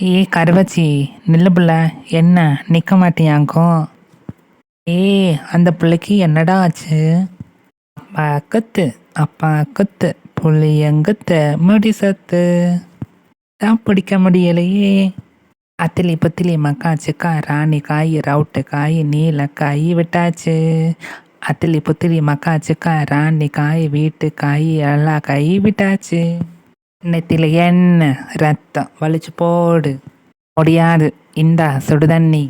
ஏய் கருவச்சி நில்லு என்ன நிற்க மாட்டியாங்கும் ஏய் அந்த பிள்ளைக்கு என்னடா ஆச்சு? அப்பா கத்து அப்பா கத்து புளியங்கத்து முடி சத்து. தான் பிடிக்க முடியலையே. அத்திலி புத்திலி மக்கா சிக்கா ராணி காய் ரவுட்டு காய் நீல காய் விட்டாச்சு. அத்திலி புத்திலி மக்கா சிக்கா ராணி காய் வீட்டு காய் எல்லா காய் விட்டாச்சு. நெத்தில எண்ணெய் ரத்தம் வலிச்சு போடு. முடியாது இந்தா சுடுதண்ணி.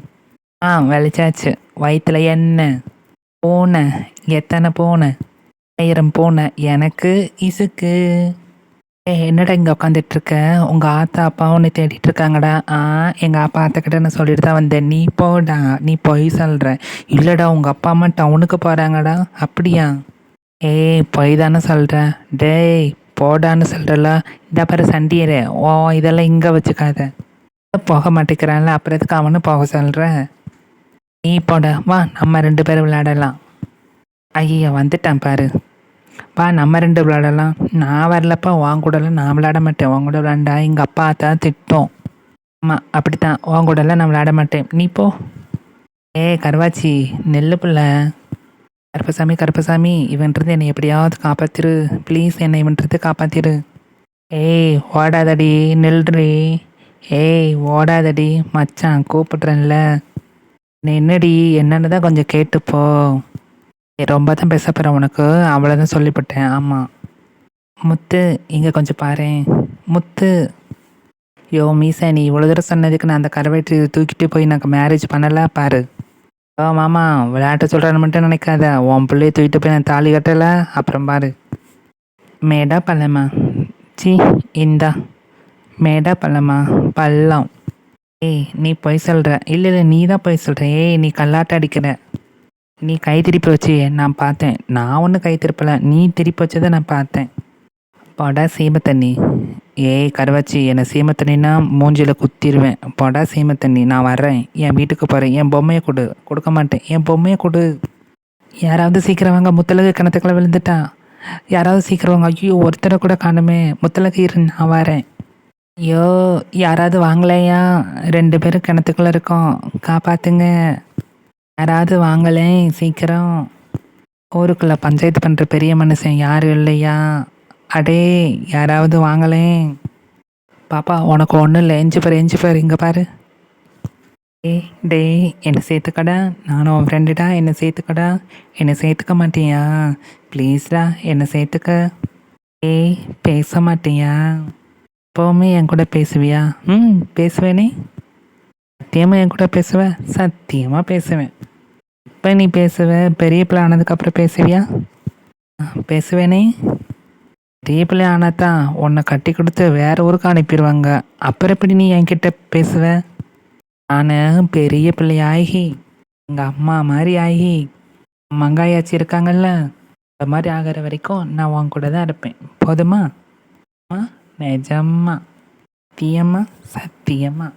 ஆ வலிச்சாச்சு. வயிற்றுல எண்ணெய். பூனை எத்தனை பூனை? ஆயிரம் பூனை. எனக்கு இசுக்கு. ஏ என்னடா இங்கே உட்காந்துட்ருக்க உங்கள் ஆத்தா அப்பா உன்னை தேடிட்டு இருக்காங்கடா ஆ எங்கள் அப்பா அத்தைக்கிட்ட நான் சொல்லிட்டு தான் வந்தேன். நீ போடா. நீ போய் சொல்கிற இல்லைடா உங்கள் அப்பா அம்மா டவுனுக்கு போகிறாங்கடா அப்படியா? ஏய் பொய் தானே சொல்கிறேன் டேய் போடான்னு சொல்கிறல இந்த பாரு சண்டியரு ஓ இதெல்லாம் இங்கே வச்சுக்காத. போக மாட்டேங்கிறான்ல அப்புறம் எதுக்கு அவனு போக சொல்கிறேன் நீ போட வா நம்ம ரெண்டு பேரும் விளையாடலாம். ஐயா வந்துட்டான் பாரு. வா நம்ம ரெண்டு விளையாடலாம். நான் வரலப்பா உன் கூடலாம் நான் விளையாட மாட்டேன். உன் கூட விளையாண்டா எங்கள் அப்பா தான் திட்டம். ஆமாம் அப்படித்தான். உன் கூடலாம் நான் விளையாட மாட்டேன். நீ போ. ஏ கருவாச்சி நெல்லு பிள்ளை. கருப்பசாமி கருப்பசாமி இவன்றது என்னை எப்படியாவது காப்பாத்திரு. ப்ளீஸ் என்னை இவன்றது காப்பாத்திரு. ஏய் ஓடாதடி நில்றி. ஏய் ஓடாதடி மச்சான் கூப்பிட்றேன்ல. நீ என்னடி என்னன்னு தான் கொஞ்சம் கேட்டுப்போ. ரொம்ப தான் பேச போகிறேன் உனக்கு. அவ்வளோதான் சொல்லிவிட்டேன். ஆமாம் முத்து இங்கே கொஞ்சம் பாரு முத்து. யோ மீசா நீ இவ்வளோ தூரம் சொன்னதுக்கு நான் அந்த கரவேற்றி தூக்கிட்டு போய் நாங்கள் மேரேஜ் பண்ணலாம் பாரு. ஓ மாமா விளையாட்ட சொல்கிறேன்னு மட்டும் நினைக்காத. உன் பிள்ளைய தூக்கிட்டு போய் நான் தாலி கட்டலை. அப்புறம் பாரு. மேடா பள்ளமா. சி இந்தா. மேடா பள்ளமா. பள்ளம். ஏய் நீ பொய் சொல்கிற இல்லை இல்லை நீ தான் பொய் சொல்கிற ஏய் நீ கல்லாட்ட அடிக்கிற. நீ கை திருப்பி வச்சு நான் பார்த்தேன். நான் ஒன்றும் கை திருப்பலை. நீ திருப்பி வச்சதை நான் பார்த்தேன். படா சீம தண்ணி ஏய் கருவாச்சி என்னை சீம மூஞ்சியில் குத்திடுவேன் போடா சீமத்தண்ணி தண்ணி நான் வர்றேன். என் வீட்டுக்கு போகிறேன் என் பொம்மையை கொடு. கொடுக்க மாட்டேன். என் பொம்மையை கொடு. யாராவது சீக்கிரம் வாங்க முத்தலகு கிணத்துக்குள்ள விழுந்துட்டா? யாராவது சீக்கிரம் வாங்க ஐயோ ஒருத்தரை கூட காணுமே. முத்தலகு இரு நான் வரேன். ஐயோ யாராவது வாங்கலையா? ரெண்டு பேரும் கிணத்துக்குள்ளே இருக்கோம். காப்பாத்துங்க. யாராவது வாங்கலேன் சீக்கிரம். ஊருக்குள்ளே பஞ்சாயத்து பண்ணுற பெரிய மனுஷன் யாரும் இல்லையா? அடே யாராவது வாங்கலேன் பாப்பா உனக்கு ஒன்றும் இல்லை. எஞ்சி பாரு எஞ்சி பாரு இங்கே பாரு. ஏய் டேய் என்னை சேர்த்துக்கடா? நானும் உன் ஃப்ரெண்டுடா என்னை சேர்த்துக்கடா? என்னை சேர்த்துக்க மாட்டியா? ப்ளீஸ்டா என்னை சேர்த்துக்க? ஏய் பேச மாட்டியா? எப்போவுமே என் கூட பேசுவியா? ம் பேசுவேனே சத்தியமாக என் கூட பேசுவேன் சத்தியமாக பேசுவேன். இப்போ நீ பேசுவ? பெரிய பிள்ளை ஆனதுக்கப்புறம் பேசுவியா? பேசுவேனே பெரிய பிள்ளை ஆனாதான் உன்னை கட்டி கொடுத்து வேற ஊருக்கு அனுப்பிடுவாங்க. அப்புறம் எப்படி நீ என்கிட்ட பேசுவ? நான் பெரிய பிள்ளை ஆகி எங்கள் அம்மா மாதிரி ஆகி மங்காயாச்சி இருக்காங்கல்ல அந்த மாதிரி ஆகிற வரைக்கும் நான் உன் கூட தான் இருப்பேன். போதுமா? நிஜம்மா. சத்தியமா சத்தியமா